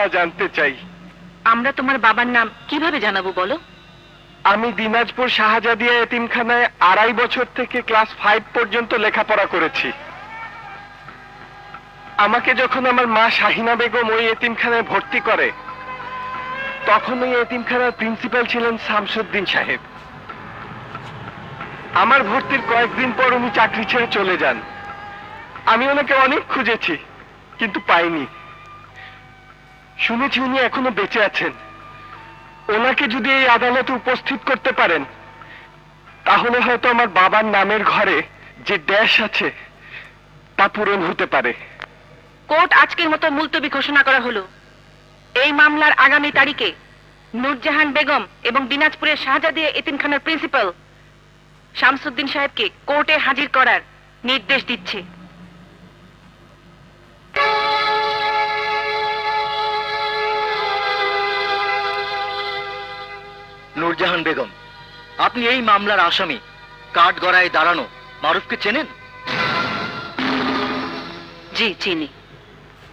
তা জানতে চাই। আমরা তোমার বাবার নাম কীভাবে জানাব বলো? আমি দিনাজপুর শাহজাদিয়া এতিমখানায় আড়াই বছর থেকে ক্লাস ফাইভ পর্যন্ত লেখাপড়া করেছি। আমাকে যখন আমার মা শাহিনা বেগম ওই এতিমখানায় ভর্তি করে তখন ওই এতিমখানার প্রিন্সিপাল ছিলেন শামসুদ্দিন সাহেব। আমার ভর্তির কয়েকদিন পর উনি চাকরি ছেড়ে চলে যান। আমি ওনাকে অনেক খুঁজেছি কিন্তু পাইনি। শুনেছি উনি এখনও বেঁচে আছেন। ওনাকে যদি এই আদালতে উপস্থিত করতে পারেন, তাহলে হয়তো আমার বাবার নামের ঘরে যে ড্যাশ আছে, তা পূরণ হতে পারে। কোর্ট আজকের মতো মুলতবি ঘোষণা করা হলো। এই মামলার আগামী তারিখে নূরজাহান বেগম এবং দিনাজপুরের শাহজাদিয়া এতিমখানার প্রিন্সিপাল শামসুদ্দিন সাহেবকে কোর্টে হাজির করার নির্দেশ দিচ্ছে। নূরজাহান বেগম আপনি এই মামলার আসামি কাঠ গড়ায় দাঁড়ানো মারুফকে চেনেন? জি চিনি।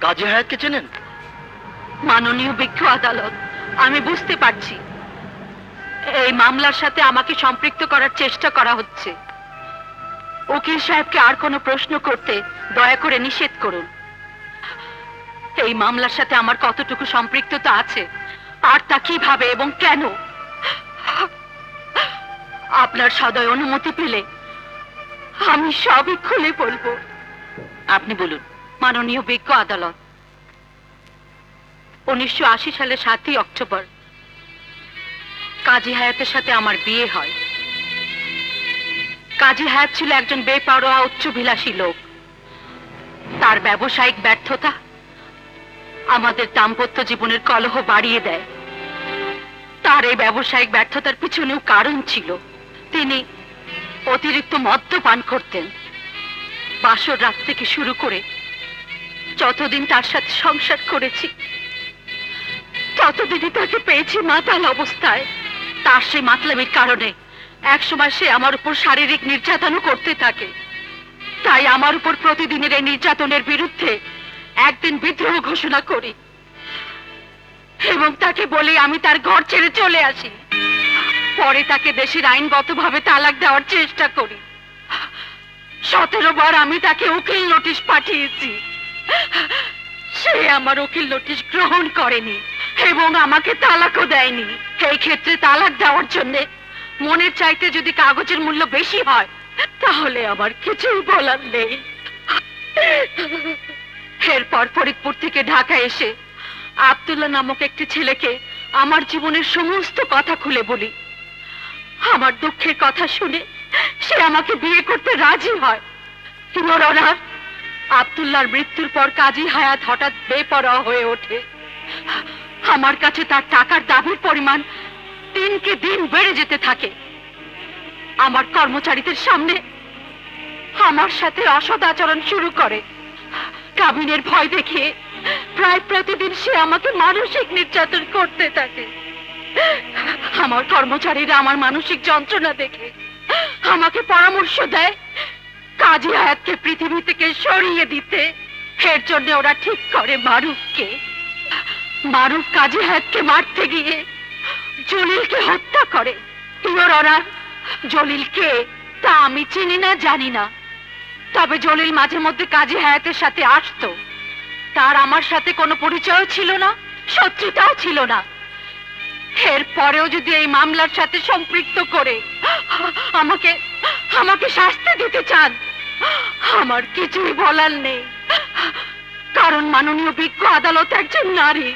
কাজী হায়াতকে চেনেন? মাননীয় বিজ্ঞ আদালত আমি বুঝতে পারছি। এই মামলার সাথে আমাকে সম্পৃক্ত করার চেষ্টা করা হচ্ছে। উকিল সাহেবকে আর কোনো প্রশ্ন করতে দয়া করে নিষেধ করুন। এই মামলার সাথে আমার কতটুকু সম্পৃক্ততা আছে আর তা কীভাবে এবং কেন? আপনার সদয় অনুমতি পেলে আমি সবই খুলে বলব। আপনি বলুন, মাননীয় বিজ্ঞ আদালত, উনিশশো সালের সাতই অক্টোবর, কাজী হায়াতের সাথে আমার বিয়ে হয়। কাজী হায়াত ছিল একজন বেপারোয়া, উচ্চবিলাসী লোক। তার ব্যবসায়িক ব্যর্থতা আমাদের দাম্পত্য জীবনের কলহ বাড়িয়ে দেয়। তার এই ব্যবসায়িক ব্যর্থতার পিছনেও কারণ ছিল। তিনি অতিরিক্ত মদ্যপান করতেন। বাসর রাত থেকে শুরু করে যতদিন তার সাথে সংসার করেছি, ততদিনই তাকে পেয়েছি মাতাল অবস্থায়। তার সেই মাতলামির কারণে একসময় সে আমার উপর শারীরিক নির্যাতনও করতে থাকে। তাই আমার উপর প্রতিদিনের এই নির্যাতনের বিরুদ্ধে একদিন বিদ্রোহ ঘোষণা করি এবং তাকে বলি আমি তার ঘর ছেড়ে চলে আসি। পরে তাকে দেশের আইনগতভাবে তালাক দেওয়ার চেষ্টা করি। সতেরো বার আমি তাকে উকিল নোটিশ পাঠিয়েছি। সে আমার উকিল নোটিশ গ্রহণ করেনি এবং আমাকে তালাকও দেয়নি। এই ক্ষেত্রে তালাক দেওয়ার জন্য মনের চাইতে যদি কাগজের মূল্য বেশি হয়, তাহলে আমার কিছুই বলার নেই। এরপর ফরিদপুর থেকে ঢাকা এসে আব্দুল্লাহ নামক একটি ছেলেকে আমার জীবনের সমস্ত কথা খুলে বলি। আমার দুঃখের কথা শুনে সে আমাকে বিয়ে করতে রাজি হয়। ইউর অনার আব্দুল্লাহর মৃত্যুর পর কাজী হায়াত হঠাৎ বেপরোয়া হয়ে ওঠে। আমার কাছে তার টাকার দাবির পরিমাণ দিনকে দিন বেড়ে যেতে থাকে। আমার কর্মচারীদের সামনে আমার সাথে অসৎ আচরণ শুরু করে। কাবিনের ভয় দেখিয়ে প্রায় প্রতিদিন সে আমাকে মানসিক নির্যাতন করতে থাকে। আমার কর্মচারীরা আমার মানসিক যন্ত্রণা দেখে আমাকে পরামর্শ দেয়, কাজী হায়াতকে পৃথিবী থেকে সরিয়ে দিতে। এর জন্য ওরা ঠিক করে মারুফকে। মারুফ কাজী হায়াতকে মারতে গিয়ে জলিলকে হত্যা করে। ইওর অনার জলিলকে তা আমি চিনি না, জানি না। তবে জলিল মাঝে মধ্যে কাজী হায়াতের সাথে আসতো। তার আমার সাথে কোনো পরিচয় ছিল না, শত্রুতাও ছিল না। এর পরেও যদি এই মামলার সাথে সম্পৃক্ত করে, আমাকে আমাকে শাস্তি দিতে চান, আমার কিছুই বলার নেই। কারণ মাননীয় বিজ্ঞ আদালত একজন নারী।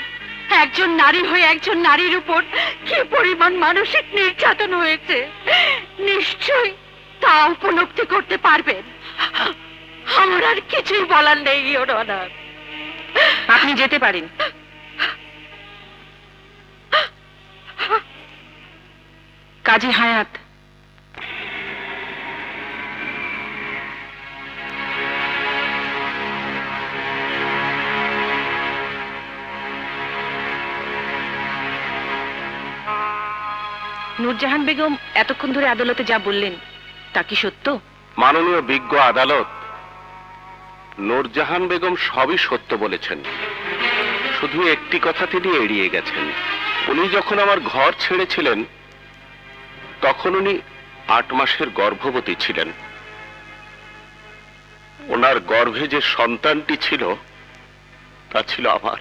একজন নারী হয়ে একজন নারীর উপর কি পরিমাণ মানসিক নির্যাতন হয়েছে, নিশ্চয়ই তা উপলব্ধি করতে পারবেন। আমার আর কিছুই বলার নেই আপনি যেতে পারেন। কাজী হায়াত। নূরজাহান বেগম এতক্ষণ ধরে আদালতে যা বললেন, তা কি সত্য? মাননীয় বিজ্ঞ আদালত, নূরজাহান বেগম সবই সত্য বলেছেন। শুধু একটি কথা তিনি এড়িয়ে গেছেন। উনি যখন আমার ঘর ছেড়েছিলেন তখন উনি আট মাসের গর্ভবতী ছিলেন। ওনার গর্ভে যে সন্তানটি ছিল, তা ছিল আমার।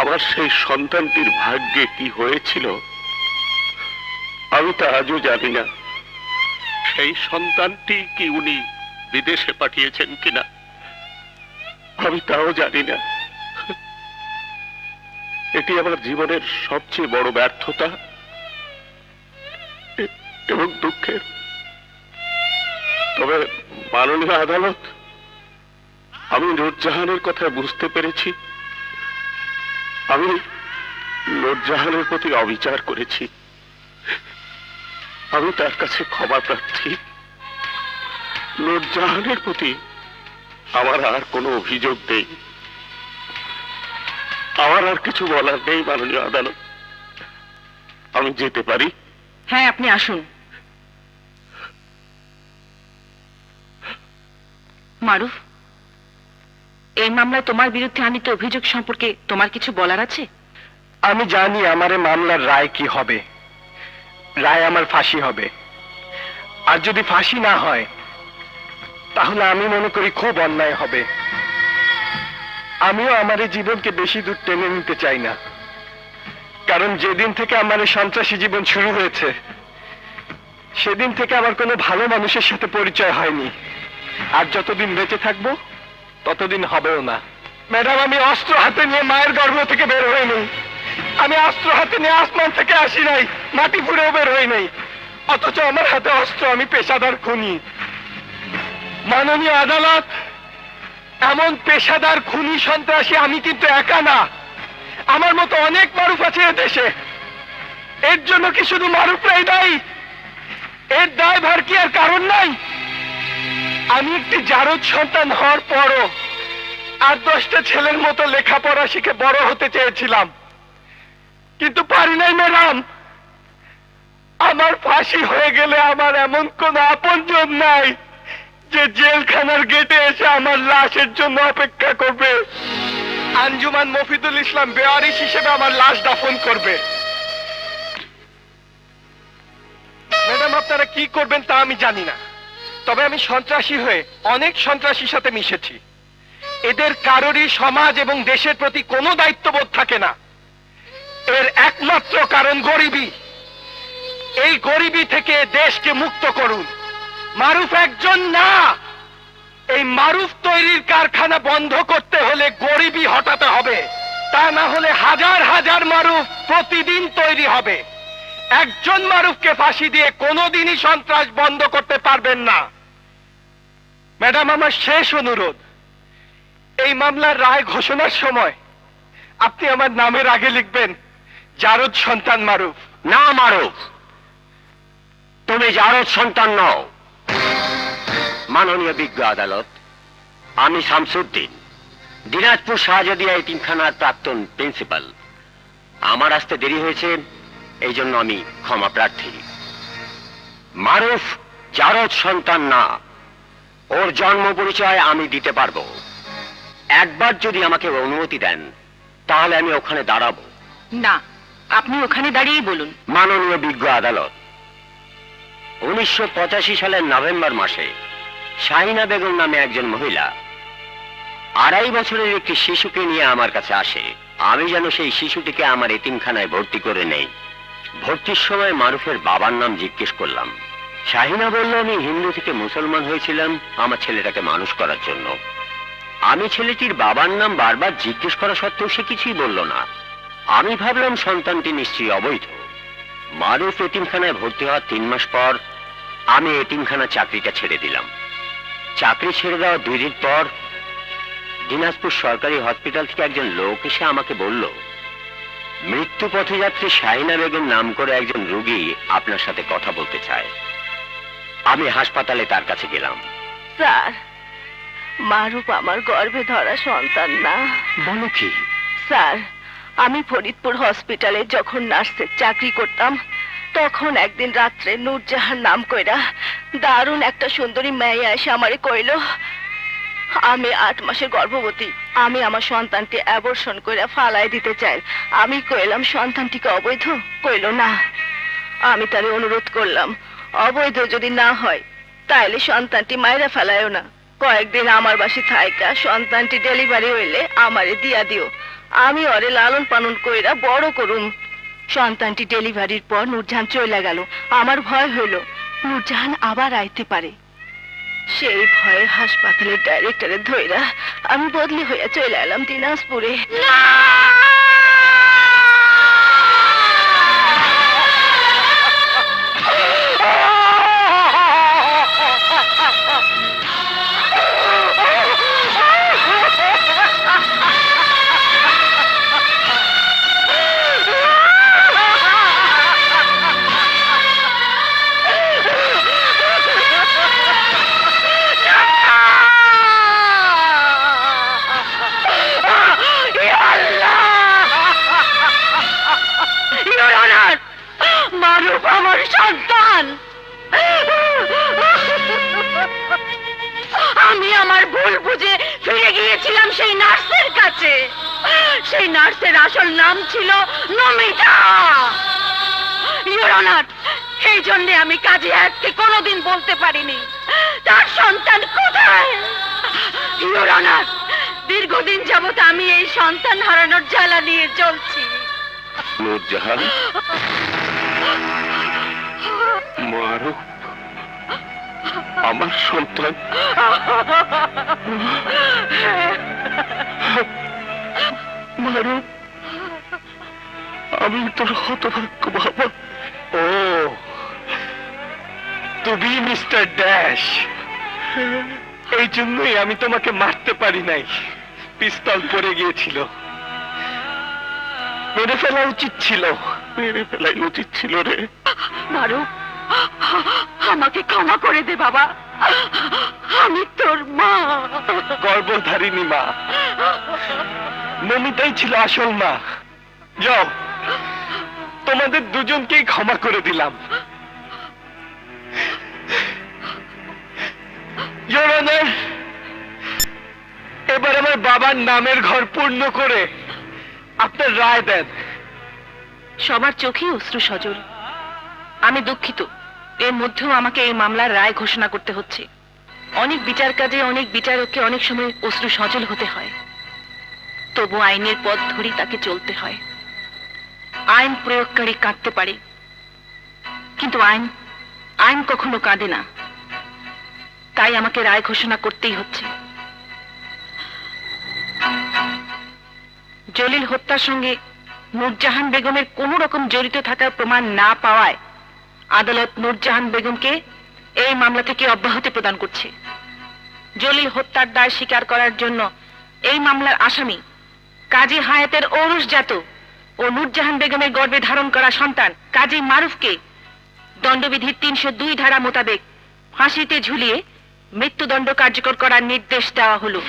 আমার সেই সন্তানটির ভাগ্যে কি হয়েছিল, আমি তা আজও জানি না। সেই সন্তানটি কি উনি বিদেশে পাঠিয়েছেন কিনা, আমি তাও জানি না। এটি আমার জীবনের সবচেয়ে বড় ব্যর্থতা এবং দুঃখের। তবে মাননীয় আদালত, আমি নুরজাহানের কথা বুঝতে পেরেছি। আমি নুরজাহানের প্রতি অবিচার করেছি। আমি তার কাছে ক্ষমা প্রার্থী। নুরজাহানের প্রতি আমার আর কোনো অভিযোগ নেই। আমার আর কিছু বলার নেই মাননীয় আদালত। আমি যেতে পারি? হ্যাঁ আপনি আসুন। মারুফ এই মামলায় তোমার বিরুদ্ধে আনিত অভিযোগ সম্পর্কে তোমার কিছু বলার আছে? আমি জানি আমার মামলার রায় কি হবে। রায় আমার ফাঁসি হবে। আর যদি ফাঁসি না হয় তাহলে আমি মনে করি খুব অন্যায় হবে। আমিও আমার জীবনকে বেশি দূর টেনে নিতে চাই না। কারণ যেদিন থেকে আমার সন্ত্রাসী জীবন শুরু হয়েছে, সেদিন থেকে আমার কোনো ভালো মানুষের সাথে পরিচয় হয়নি। আর যতদিন বেঁচে থাকব, ততদিন হবেও না। ম্যাডাম, আমি অস্ত্র হাতে নিয়ে মায়ের গর্ভ থেকে বের হইনি আমি অস্ত্র হাতে নিয়ে আসমান থেকে আসি নাই, মাটি ফুড়েও বের হই নাই। অথচ আমার হাতে অস্ত্র, আমি পেশাদার খুনি। মাননীয় আদালত এমন পেশাদার খুনি সন্ত্রাসী আমি কিন্তু একা না। আমার মতো অনেক মারুফ আছে দেশে এর জন্য কি শুধু মারুফরাই দায়ী? এর দায় দায়ভার কি আর কারণ নাই? আমি একটি জারদ সন্তান হওয়ার পরও আর দশটা ছেলের মতো লেখাপড়া শিখে বড় হতে চেয়েছিলাম। কিন্তু পারি নাই, ম্যাডাম। আমার ফাঁসি হয়ে গেলে আমার এমন কোন আপনজন নাই। যে জেলখানার গেটে এসে আমার লাশের জন্য অপেক্ষা করবে। আঞ্জুমান মফিদুল ইসলাম বেয়ারিশ হিসেবে আমার লাশ দাফন করবে। ম্যাডাম, আপনারা কি করবেন তা আমি জানি না। তবে আমি সন্ত্রাসী হয়ে অনেক সন্ত্রাসীর সাথে মিশেছি। এদের কারোরই সমাজ এবং দেশের প্রতি কোনো দায়িত্ববোধ থাকে না। এর একমাত্র কারণ গরিবী। এই গরিবী থেকে দেশকে মুক্ত করুন। মারুফ একজন না। এই মারুফ তৈরির কারখানা বন্ধ করতে হলে গরিবী হটাতে হবে। তা না হলে হাজার হাজার মারুফ প্রতিদিন তৈরি হবে। একজন মারুফকে ফাঁসি দিয়ে কোনোদিনই সন্ত্রাস বন্ধ করতে পারবেন না। ম্যাডাম, আমার শেষ অনুরোধ। এই মামলার রায় ঘোষণার সময় আপনি আমার নামের আগে লিখবেন, জারদ সন্তান মারুফ। না, মারুফ। তুমি জারদ সন্তান নও। মাননীয় বিজ্ঞ আদালত আমি শামসুদ্দিন দিনাজপুর শাহজাদিয়া এতিমখানার প্রাক্তন প্রিন্সিপাল। আমার আসতে দেরি হয়েছে এই জন্য আমি ক্ষমা প্রার্থী। মারুফ জারদ সন্তান না ওর জন্ম পরিচয় আমি দিতে পারব। একবার যদি আমাকে অনুমতি দেন তাহলে আমি ওখানে দাঁড়াবো। না আপনি ওখানে দাঁড়িয়েই বলুন। মাননীয় বিজ্ঞ আদালত উনিশশো পঁচাশি সালের নভেম্বর মাসে শাহিনা বেগম নামে একজন মহিলা। আড়াই বছরের একটি শিশুকে নিয়ে আমার কাছে আসে। আমি যেন সেই শিশুটিকে আমার এতিমখানায় ভর্তি করে নেই। ভর্তির সময় মারুফের বাবার নাম জিজ্ঞেস করলাম। শাহিনা বলল, আমি হিন্দু থেকে মুসলমান হয়েছিলাম, আমার ছেলেটাকে মানুষ করার জন্য। আমি ছেলেটির বাবার নাম বারবার জিজ্ঞেস করা সত্ত্বেও সে কিছুই বলল না। আমি ভাবলাম, সন্তানটি নিশ্চয়ই অবৈধ। মারুফ এতিমখানায় ভর্তি হওয়ার তিন মাস পর আমি এতিমখানা চাকরিটা ছেড়ে দিলাম। চাকরি ছেড়ে দেওয়ার দুই দিন পর দিনাজপুর সরকারি হসপিটাল থেকে একজন লোক এসে আমাকে বলল মৃত্যু পথযাত্রী শাহিনা বেগম নাম করে একজন রোগী আপনার সাথে কথা বলতে চায়। আমি হাসপাতালে তার কাছে গেলাম। স্যার মারুফ আমার গর্ভে ধরা সন্তান না। বলো কি? স্যার আমি ফরিদপুর হসপিটালে যখন নার্সের চাকরি করতাম তখন একদিন রাত্রে নূরজাহান নাম কইরা দারুণ একটা সুন্দরী মেয়ে এসে আমারে কইল, আমি আট মাসের গর্ভবতী, আমি আমার সন্তানটি অ্যাবর্ষণ করে ফালাই দিতে চাই। আমি কইলাম, সন্তানটিকে অবৈধ? কইল, না। আমি তারে অনুরোধ করলাম, অবৈধ যদি না হয়, তাইলে সন্তানটি মায়েরা ফেলায়ও না। কয়েকদিন আমার বাসি থাইকা, সন্তানটি ডেলিভারি হইলে আমারে দিয়া দিও। আমি ওরে লালন পালন কইরা বড় করুম। সন্তানটি ডেলিভারির পর নূরজাহান চলে গেল। আমার ভয় হইল। নূরজাহান আবার আইতে পারে। সেই ভয়ে হাসপাতালের ডাইরেক্টরে ধইরা আমি বদলি হইয়া চলে এলাম দিনাজপুরে। মারুফ সন্তান! আমি আমার ভুল বুঝে ফিরে গিয়েছিলাম সেই নার্সের কাছে। সেই নার্সের আসল নাম ছিল নমিতা। ইউর অনার এই জন্য আমি কাজী এককে কোনোদিন বলতে পারিনি। তার সন্তান কোথায়? ইউর দীর্ঘদিন যাবত আমি এই সন্তান হারানোর জ্বালা নিয়ে চলছি। নূরজাহান। মারুফ আমার সন্তান। মারুফ আমি তোর হতভাগ্য, বাবা। ও, তুমি মিস্টার ড্যাশ। এই জন্যই আমি তোমাকে মারতে পারি নাই। পিস্তল গিয়েছিল। মেরে ফেলা উচিত ছিল। মেরে ফেলাই উচিত ছিল রে। মারু। আমাকে ক্ষমা করে দে বাবা। আমি তোর মা। গর্ভধারিণী মা। নমিতাই ছিল আসল মা। যাও তোমাদের দুজনকেই ক্ষমা করে দিলাম। এবার আমার বাবার নামের ঘর পূর্ণ করে আপনার রায় দেন। সবার চোখেই অশ্রু সজল। আমি দুঃখিত। এর মধ্যেও আমাকে এই মামলার রায় ঘোষণা করতে হচ্ছে। অনেক বিচার কাজে অনেক বিচারককে অনেক সময় অশ্রু সজল হতে হয়। তবু আইনের পথ ধরেই তাকে চলতে হয়। আইন প্রয়োগকারী কাঁদতে পারে। কিন্তু আইন আইন কখনো কাঁদে না। তাই আমাকে রায় ঘোষণা করতেই হচ্ছে। জলিল হত্যার সঙ্গে নূরজাহান বেগমের কোনো রকম জড়িত থাকার প্রমাণ না পাওয়ায় আদালত নূরজাহান বেগমকে এই মামলা থেকে অব্যাহতি প্রদান করছে। জলিল হত্যার দায় স্বীকার করার জন্য এই মামলার আসামি কাজী হায়াতের ঔরসজাত ও নূরজাহান বেগমের গর্ভে ধারণ করা সন্তান কাজী মারুফকে দণ্ডবিধির তিনশো দুই ধারা মোতাবেক ফাঁসিতে ঝুলিয়ে মৃত্যুদণ্ড কার্যকর করার নির্দেশ দেওয়া হলো।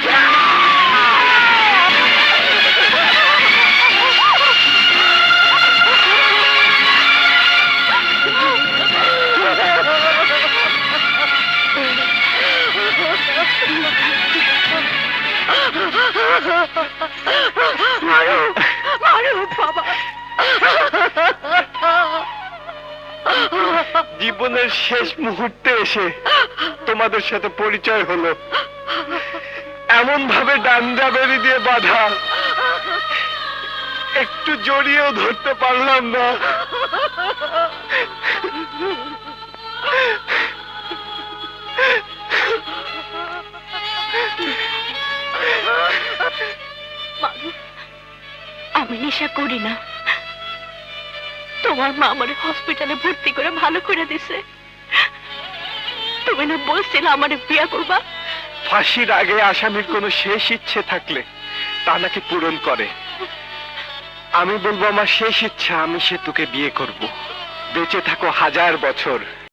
জীবনের শেষ মুহূর্তে এসে তোমাদের সাথে পরিচয় হলো। এমন ভাবে ডান্ডা বেরি দিয়ে বাধা। একটু জড়িয়েও ধরতে পারলাম না। আমি নেশা করি না। তোমার মা আমার হসপিটালে ভর্তি করে ভালো করে দিছে। তুমি না বলছিলে আমার বিয়া করবা? ফাঁসির আগে আসামির কোনো শেষ ইচ্ছে থাকলে তা নাকি পূরণ করে। আমি বলব আমার শেষ ইচ্ছা, আমি সে তোকে বিয়ে করব। বেঁচে থাকো হাজার বছর।